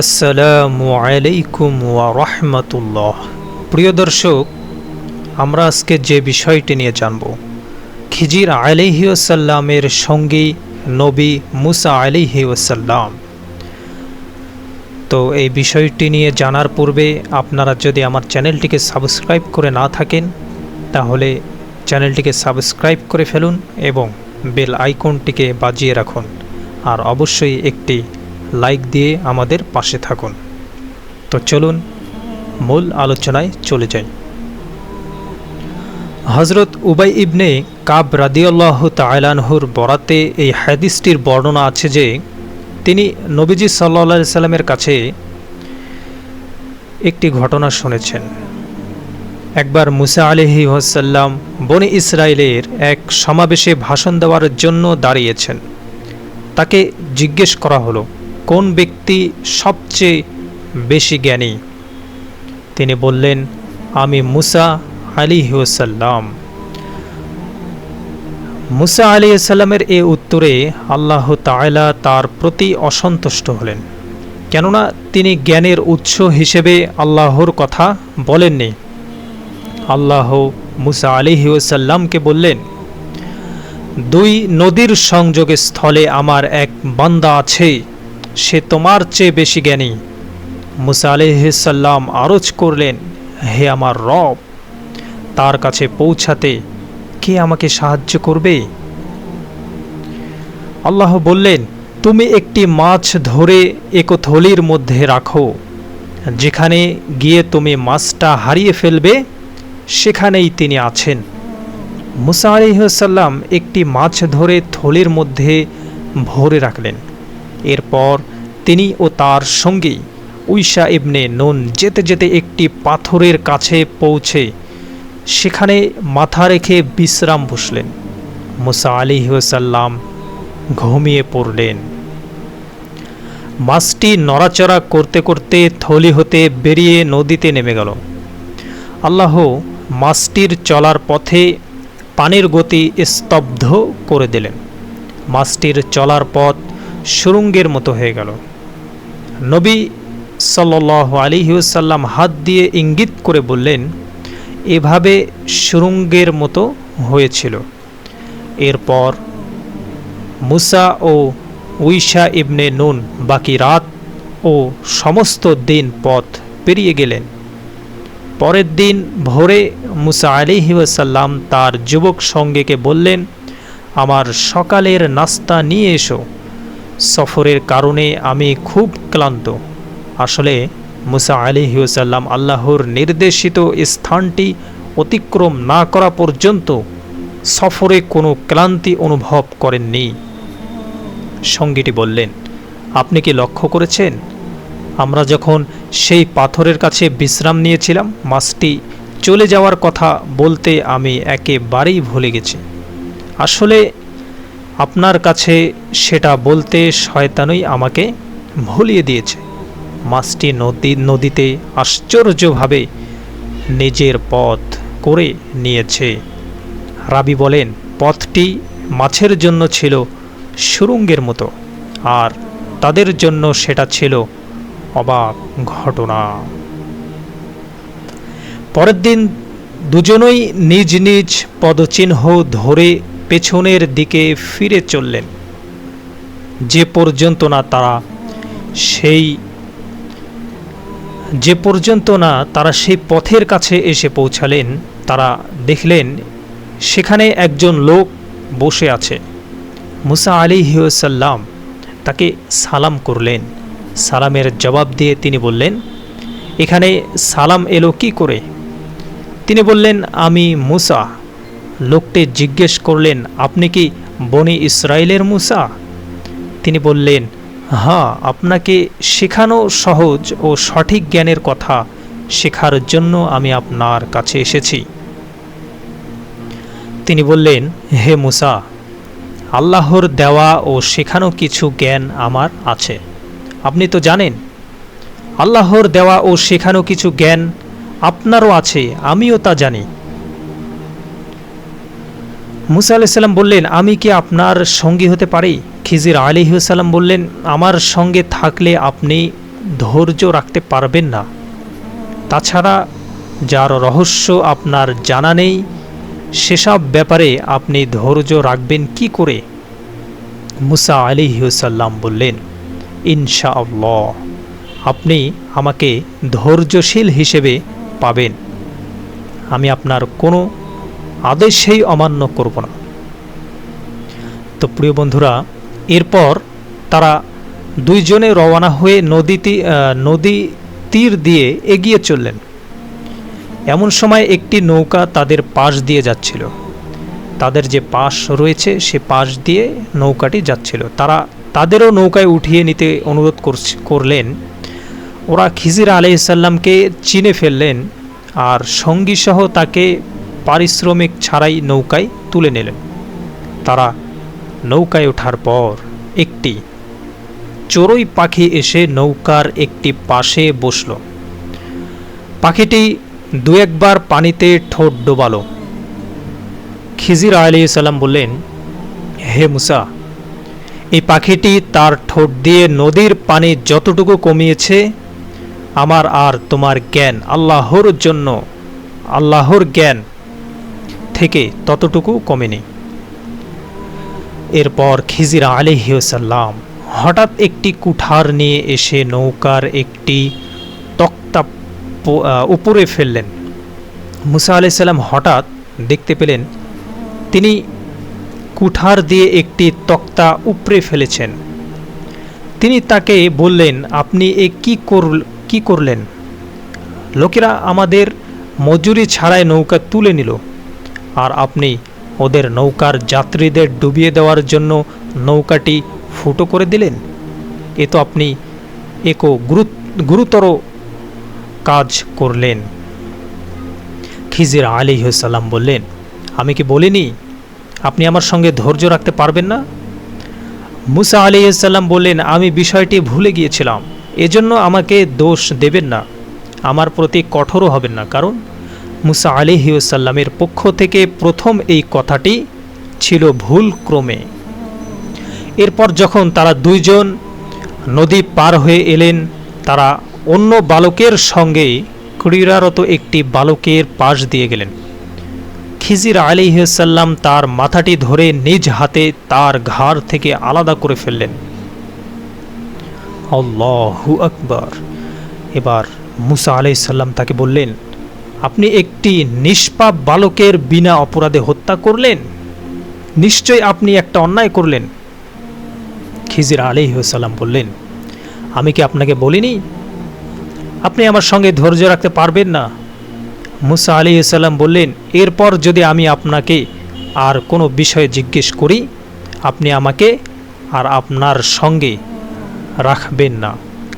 আসসালামু আলাইকুম রাহমাতুল্লাহ। প্রিয় দর্শক, আমরা আজকে যে বিষয়টি নিয়ে জানব, খিজির আলাইহি ওয়াসাল্লামের সঙ্গী নবী মুসা আলাইহি ওয়াসাল্লাম। তো এই বিষয়টি নিয়ে জানার পূর্বে আপনারা যদি আমার চ্যানেলটিকে সাবস্ক্রাইব করে না থাকেন, তাহলে চ্যানেলটিকে সাবস্ক্রাইব করে ফেলুন এবং বেল আইকনটিকে বাজিয়ে রাখুন, আর অবশ্যই একটি লাইক দিয়ে আমাদের পাশে থাকুন। তো চলুন মূল আলোচনায় চলে যাই। হজরত উবাই ইবনে কাব রাদিয়াল্লাহ তাইলানহুর বরাতে এই হাদিসটির বর্ণনা আছে যে, তিনি নবীজি সাল্লা সাল্লামের কাছে একটি ঘটনা শুনেছেন। একবার মুসা আলিহি ওসাল্লাম বনি ইসরায়েলের এক সমাবেশে ভাষণ দেওয়ার জন্য দাঁড়িয়েছেন। তাকে জিজ্ঞেস করা হলো কোন ব্যক্তি সবচেয়ে বেশি জ্ঞানী? তিনি বললেন, আমি মুসা আলী ওসাল্লাম মুসা আলী সাল্লামের এ উত্তরে আল্লাহ তায়লা তার প্রতি অসন্তুষ্ট হলেন। কেননা তিনি জ্ঞানের উৎস হিসেবে আল্লাহর কথা বলেননি। আল্লাহ মুসা আলী ওসাল্লামকে বললেন, দুই নদীর সংযোগে স্থলে আমার এক বান্দা আছে সে তোমার চেয়ে বেশি জ্ঞানী। মুসা আলহিসাল্লাম আরজ করলেন, হে আমার রব, তার কাছে পৌঁছাতে কে আমাকে সাহায্য করবে? আল্লাহ বললেন, তুমি একটি মাছ ধরে একথলির মধ্যে রাখো। যেখানে গিয়ে তুমি মাছটা হারিয়ে ফেলবে, সেখানেই তিনি আছেন। মুসা আলিহাসাল্লাম একটি মাছ ধরে থলির মধ্যে ভরে রাখলেন। এরপর তিনি ও তার সঙ্গী উইশা ইবনে নুন যেতে যেতে একটি পাথরের কাছে পৌঁছে সেখানে মাথা রেখে বিশ্রাম বসলেন। মুসা আলিহাসাল্লাম ঘুমিয়ে পড়লেন। মাছটি নড়াচড়া করতে করতে থলি হতে বেরিয়ে নদীতে নেমে গেল। আল্লাহ মাছটির চলার পথে পানির গতি স্তব্ধ করে দিলেন। মাছটির চলার পথ সুরঙ্গের মতো হয়ে গেল। নবী সাল্ল আলিহাসাল্লাম হাত দিয়ে ইঙ্গিত করে বললেন, এভাবে সুরঙ্গের মতো হয়েছিল। এরপর মুসা ও উইশা ইবনে নুন বাকি রাত ও সমস্ত দিন পথ পেরিয়ে গেলেন। পরের দিন ভোরে মুসা আলিহি ওয়াসাল্লাম তার যুবক সঙ্গীকে বললেন, আমার সকালের নাস্তা নিয়ে এসো। সফরের কারণে আমি খুব ক্লান্ত। আসলে মুসা আলিহি ওসাল্লাম আল্লাহর নির্দেশিত স্থানটি অতিক্রম না করা পর্যন্ত সফরে কোনো ক্লান্তি অনুভব করেননি। সঙ্গীটি বললেন, আপনি কি লক্ষ্য করেছেন? আমরা যখন সেই পাথরের কাছে বিশ্রাম নিয়েছিলাম, মাছটি চলে যাওয়ার কথা বলতে আমি একেবারেই ভুলে গেছি। আসলে আপনার কাছে সেটা বলতে শয়তানই আমাকে ভুলিয়ে দিয়েছে। মাছটি নদী, নদীতে আশ্চর্যভাবে নিজের পথ করে নিয়েছে। রাবি বলেন, পথটি মাছের জন্য ছিল সুরঙ্গের মতো, আর তাদের জন্য সেটা ছিল অবাক ঘটনা। পরের দিন দুজনই নিজ নিজ পদচিহ্ন ধরে পেছনের দিকে ফিরে চললেন। যে পর্যন্ত না তারা সেই যে পর্যন্ত না তারা সেই পথের কাছে এসে পৌঁছালেন, তারা দেখলেন সেখানে একজন লোক বসে আছে। মুসা আলী হিউসাল্লাম তাকে সালাম করলেন। সালামের জবাব দিয়ে তিনি বললেন, এখানে সালাম এলো কি করে? তিনি বললেন, আমি মুসা। লোকটি জিজ্ঞেস করলেন, আপনি কি বনি ইসরায়েলের মুসা? তিনি বললেন হ্যাঁ আপনাকে শেখানো সহজ ও সঠিক জ্ঞানের কথা। শেখার জন্য আমি আপনার কাছে এসেছি। তিনি বললেন, হে মুসা, আল্লাহর দেওয়া ও শেখানো কিছু জ্ঞান আমার আছে। আপনি তো জানেন, আল্লাহর দেওয়া ও শেখানো কিছু জ্ঞান আপনারও আছে, আমিও তা জানি। মুসা আলাইসাল্লাম বললেন, আমি কি আপনার সঙ্গী হতে পারি? খিজির আলিহাসাল্লাম বললেন, আমার সঙ্গে থাকলে আপনি ধৈর্য রাখতে পারবেন না। তাছাড়া যার রহস্য আপনার জানা নেই, সেসব ব্যাপারে আপনি ধৈর্য রাখবেন কি করে? মুসা আলিহাসাল্লাম বললেন ইনশা আল্লাহ আপনি আমাকে ধৈর্যশীল হিসেবে পাবেন। আমি আপনার কোনো আদেশেই অমান্য করব না। তো প্রিয় বন্ধুরা, এরপর তারা দুইজনে রওনা হয়ে নদীতে নদী তীর দিয়ে এগিয়ে চললেন। এমন সময় একটি নৌকা তাদের পাশ দিয়ে যাচ্ছিল। তাদের যে পাশ রয়েছে, সে পাশ দিয়ে নৌকাটি যাচ্ছিল। তারা, তাদেরও নৌকায় উঠিয়ে নিতে অনুরোধ করলেন। ওরা খিজির আলাইসাল্লামকে চিনে ফেললেন আর সঙ্গীসহ তাকে পারিশ্রমিক ছাড়াই নৌকায় তুলে নিলেন। তারা নৌকায় ওঠার পর একটি চড়ুই পাখি এসে নৌকার একটি পাশে বসল। পাখিটি দু একবার পানিতে ঠোঁট ডোবালো। খিজির আলি সাল্লাম বললেন, হে মুসা, এই পাখিটি তার ঠোঁট দিয়ে নদীর পানি যতটুকু কমিয়েছে, আমার আর তোমার জ্ঞান, আল্লাহর জন্য, আল্লাহর জ্ঞান থেকে ততটুকু কমেনি। এরপর খিজিরা আলিহাসাল্লাম হঠাৎ একটি কুঠার নিয়ে এসে নৌকার একটি তক্তা উপরে ফেললেন। মুসা আলাইসাল্লাম হঠাৎ দেখতে পেলেন তিনি কুঠার দিয়ে একটি তক্তা উপরে ফেলেছেন। তিনি তাকে বললেন, আপনি এ কী কর কি করলেন? লোকেরা আমাদের মজুরি ছাড়াই নৌকা তুলে নিল। আর আপনি ওদের নৌকার যাত্রীদের ডুবিয়ে দেওয়ার জন্য নৌকাটি ফুটো করে দিলেন? এ তো আপনি একো গুরুতর কাজ করলেন। খিজির আলী সাল্লাম বললেন, আমি কি বলিনি? আপনি আমার সঙ্গে ধৈর্য রাখতে পারবেন না? মুসা আলী সাল্লাম বললেন, আমি বিষয়টি ভুলে গিয়েছিলাম। এজন্য আমাকে দোষ দেবেন না। আমার প্রতি কঠোরও হবেন না। কারণ মুসা আলিহিউসাল্লামের পক্ষ থেকে প্রথম এই কথাটি ছিল ভুল ক্রমে। এরপর যখন তারা দুইজন নদী পার হয়ে এলেন, তারা অন্য বালকের সঙ্গে ক্রীড়ারত একটি বালকের পাশ দিয়ে গেলেন। খিজির আলিহাল্লাম তার মাথাটি ধরে নিজ হাতে তার ঘাড় থেকে আলাদা করে ফেললেন। আল্লাহু আকবর। এবার মুসা আলাইসাল্লাম তাকে বললেন আপনি একটি নিষ্পাপ বালকের বিনা অপরাধে হত্যা করলেন? নিশ্চয় আপনি একটা অন্যায় করলেন? খিজির আলিহাসাল্লাম বললেন, আমি কি আপনাকে বলিনি? আপনি আমার সঙ্গে ধৈর্য রাখতে পারবেন না। মুসা আলি সাল্লাম বললেন, এরপর যদি আমি আপনাকে আর কোনো বিষয়ে জিজ্ঞেস করি, আপনি আমাকে আর আপনার সঙ্গে রাখবেন না,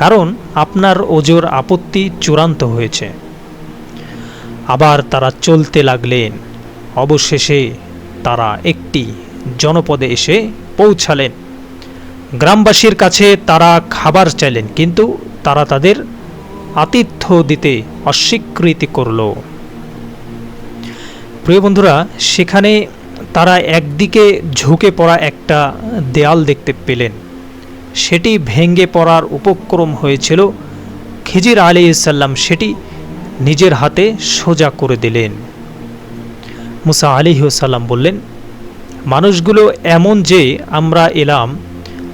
কারণ আপনার ওজোর আপত্তি চূড়ান্ত হয়েছে। আবার তারা চলতে লাগলেন। অবশেষে তারা একটি জনপদে এসে পৌঁছালেন। গ্রামবাসীর কাছে তারা খাবার চাইলেন, কিন্তু তারা তাদের আতিথ্য দিতে অস্বীকৃতি করল। প্রিয় বন্ধুরা, সেখানে তারা একদিকে ঝুঁকে পড়া একটা দেয়াল দেখতে পেলেন। সেটি ভেঙ্গে পড়ার উপক্রম হয়েছিল। খিজির আলী ইসাল্লাম সেটি নিজের হাতে সোজা করে দিলেন। মুসা আলিহাসাল্লাম বললেন, মানুষগুলো এমন যে আমরা এলাম,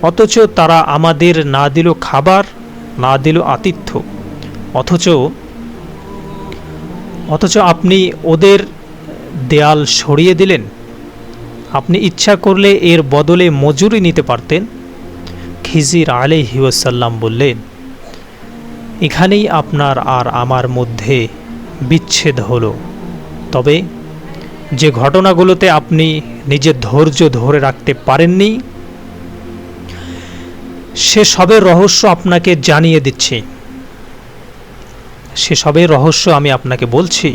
অথচ তারা আমাদের না দিল খাবার, না দিল আতিথ্য, অথচ অথচ আপনি ওদের দেয়াল সরিয়ে দিলেন। আপনি ইচ্ছা করলে এর বদলে মজুরি নিতে পারতেন। খিজির আলি হিউসাল্লাম বললেন এখানেই আপনার আর আমার মধ্যে বিচ্ছেদ হলো। তবে যে ঘটনাগুলোতে আপনি নিজের ধৈর্য ধরে রাখতে পারেননি, সে সবের রহস্য আপনাকে জানিয়ে দিচ্ছি। সে সবের রহস্য আমি আপনাকে বলছি।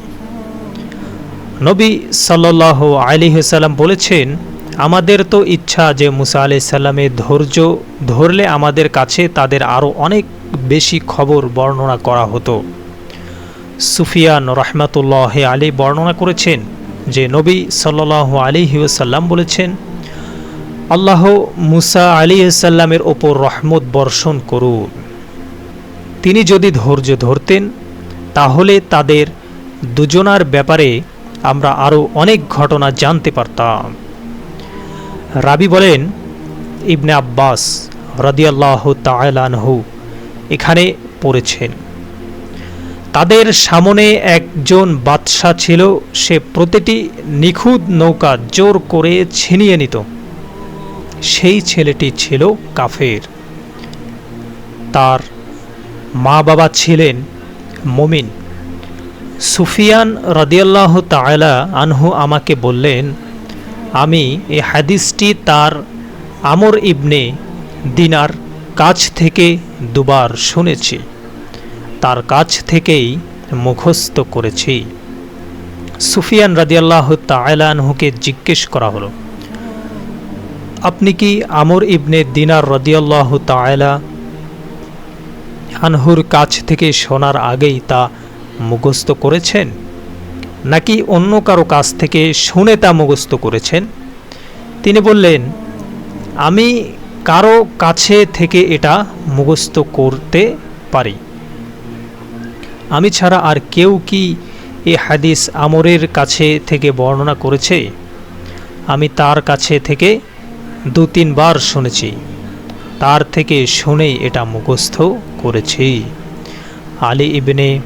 নবী সাল্লাহ আলিহাল্লাম বলেছেন, আমাদের তো ইচ্ছা যে মুসা আলি সাল্লামের ধৈর্য ধরলে আমাদের কাছে তাদের আরও অনেক বেশি খবর বর্ণনা করা হতো। সুফিয়ান রহমাতুল্লাহ আলী বর্ণনা করেছেন যে নবী সাল্লাহ আলী সাল্লাম বলেছেন, আল্লাহ মুসা আলী সাল্লামের ওপর রহমত বর্ষণ করুন। তিনি যদি ধৈর্য ধরতেন, তাহলে তাদের দুজনার ব্যাপারে আমরা আরও অনেক ঘটনা জানতে পারতাম। রাবি বলেন, ইবনে আব্বাস রদিয়াল্লাহ তালানহু এখানে পড়েছেন। তাদের সামনে একজন বাদশাহ ছিল, সে প্রতিটি নিখুঁত নৌকা জোর করে ছিনিয়ে নিত। সেই ছেলেটি ছিল কাফের। তার মা বাবা ছিলেন মমিন। সুফিয়ান রদিয়াল্লাহ তায়লা আনহু আমাকে বললেন, আমি এই হাদিসটি তার আমর ইবনে দিনার কাছ থেকে দুবার শুনেছি। তার কাছ থেকেই মুখস্থ করেছি। সুফিয়ান রাদিয়াল্লাহ তায়লানহুকে জিজ্ঞেস করা হলো, আপনি কি আমর ইবনে দিনার রদিয়াল্লাহ তায়লা আনহুর কাছ থেকে শোনার আগেই তা মুখস্থ করেছেন? নাকি অন্য কারও কাছ থেকে শুনে তা মুখস্থ করেছেন? তিনি বললেন, আমি কারও কাছে থেকে এটা মুখস্থ করতে পারি। আমি ছাড়া আর কেউ কি এ হাদিস আমরের কাছে থেকে বর্ণনা করেছে? আমি তার কাছে থেকে দু তিনবার শুনেছি। তার থেকে শুনেই এটা মুখস্থ করেছি। আলী ইবনে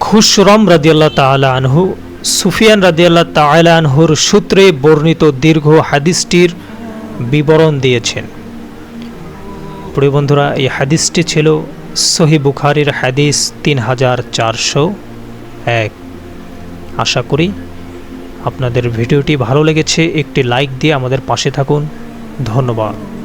খুশরম রাদিয়াল্লাহ তালা আনহু, সুফিয়ান রাদিয়াল্লাহ তালা আনহুর সূত্রে বর্ণিত দীর্ঘ হাদিসটির বিবরণ দিয়েছেন। প্রিয় বন্ধুরা, এই হাদিসটি ছিল সহি বুখারির হাদিস তিন হাজার চারশো এক। আশা করি আপনাদের ভিডিওটি ভালো লেগেছে। একটি লাইক দিয়ে আমাদের পাশে থাকুন। ধন্যবাদ।